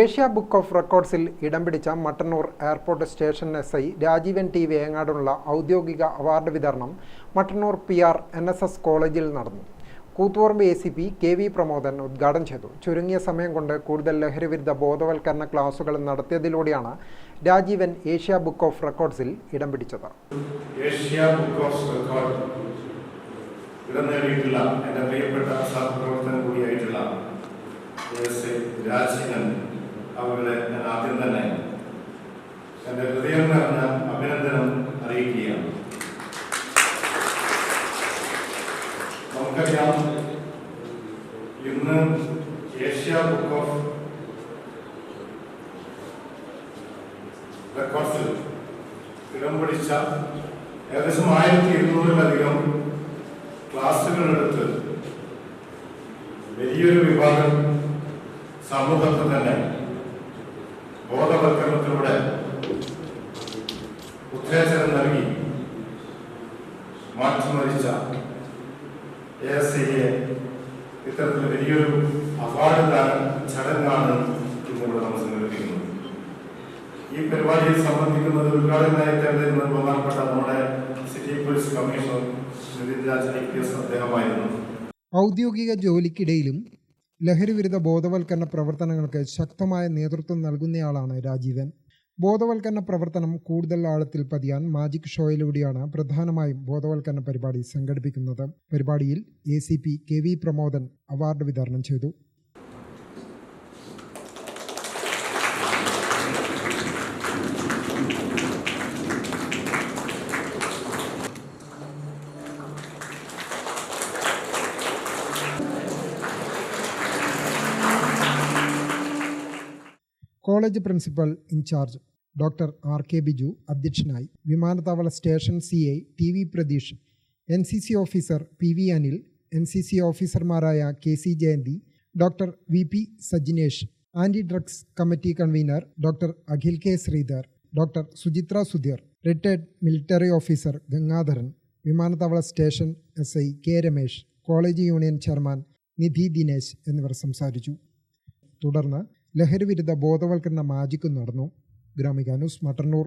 Asia book of റെക്കോർഡ്സിൽ ഇടം പിടിച്ച Mattannur airport station S I Rajeevan T വേങ്ങാടുള്ള ഔദ്യോഗിക അവാർഡ് വിതരണം Mattannur P R N S S കോളേജിൽ നടന്നു. Kuthuparamba A C P K V Pramodan ഉദ്ഘാടനം ചെയ്തു. ചുരുങ്ങിയ സമയം കൊണ്ട് കൂടുതൽ ലഹരിവിരുദ്ധ ബോധവൽക്കരണ ക്ലാസുകൾ നടത്തിയതിലൂടെയാണ് രാജീവൻ ഏഷ്യ ബുക്ക് ഓഫ് റെക്കോർഡ്സിൽ ഇടം പിടിച്ചത്. ഏഷ്യ ബുക്ക് ഓഫ് രാജീവൻ അവരുടെ ഞാൻ ആദ്യം തന്നെ എന്റെ ഹൃദയം നിറഞ്ഞ അഭിനന്ദനം അറിയിക്കുകയാണ്. നമുക്കറിയാം ഇന്ന് ഏഷ്യ ബുക്ക് ഓഫ് റെക്കോർഡ്സിൽ ഇടം പിടിച്ച ഏകദേശം ആയിരത്തി ഇരുന്നൂറിലധികം ക്ലാസ്സുകളെടുത്ത് വലിയൊരു വിഭാഗം സമൂഹത്തിൽ തന്നെ ബോധവൽക്കരണത്തിലൂടെ ഉത്തേജനം നൽകി മാറ്റിമറിച്ച എ എസ് സിയെ ഇത്തരത്തിൽ വലിയൊരു അവാർഡ് ദാന ചടങ്ങാണ് ഇന്നിവിടെ നമ്മൾ സംഘടിപ്പിക്കുന്നത്. ഈ പരിപാടിയിൽ സംബന്ധിക്കുന്നത് ഉദ്ഘാടകനായി തെരഞ്ഞെടുക്കുന്ന ബഹുമാനപ്പെട്ട നമ്മുടെ city police commissioner Sunil Raj I P S അദ്ദേഹമായിരുന്നു. ഔദ്യോഗിക ജോലിക്കിടയിലും ലഹരിവിരുദ്ധ ബോധവൽക്കരണ പ്രവർത്തനങ്ങൾക്ക് ശക്തമായ നേതൃത്വം നൽകുന്നയാളാണ് രാജീവൻ. ബോധവൽക്കരണ പ്രവർത്തനം കൂടുതൽ ആഴത്തിൽ പതിയാൻ മാജിക് ഷോയിലൂടെയാണ് പ്രധാനമായും ബോധവൽക്കരണ പരിപാടി സംഘടിപ്പിക്കുന്നത്. പരിപാടിയിൽ A C P K V Pramodan award വിതരണം ചെയ്തു. College principal incharge doctor R K Biju അധ്യക്ഷനായി വിമാനത്താവള station C I T V Pratheesh N C C officer P V Anil N C C ഓഫീസർമാരായ K C Jayanthi doctor V P Sajinesh anti drugs committee convener doctor Akhil K Sreedhar doctor Suchitra Sudheer retired military officer Gangadharan വിമാനത്താവള station S I K Ramesh college union chairman Nidhi Dinesh എന്നിവർ സംസാരിച്ചു. തുടർന്ന് ലഹരിവിരുദ്ധ ബോധവൽക്കരണ മാജിക്കും നടന്നു. Gramika news Mattannur.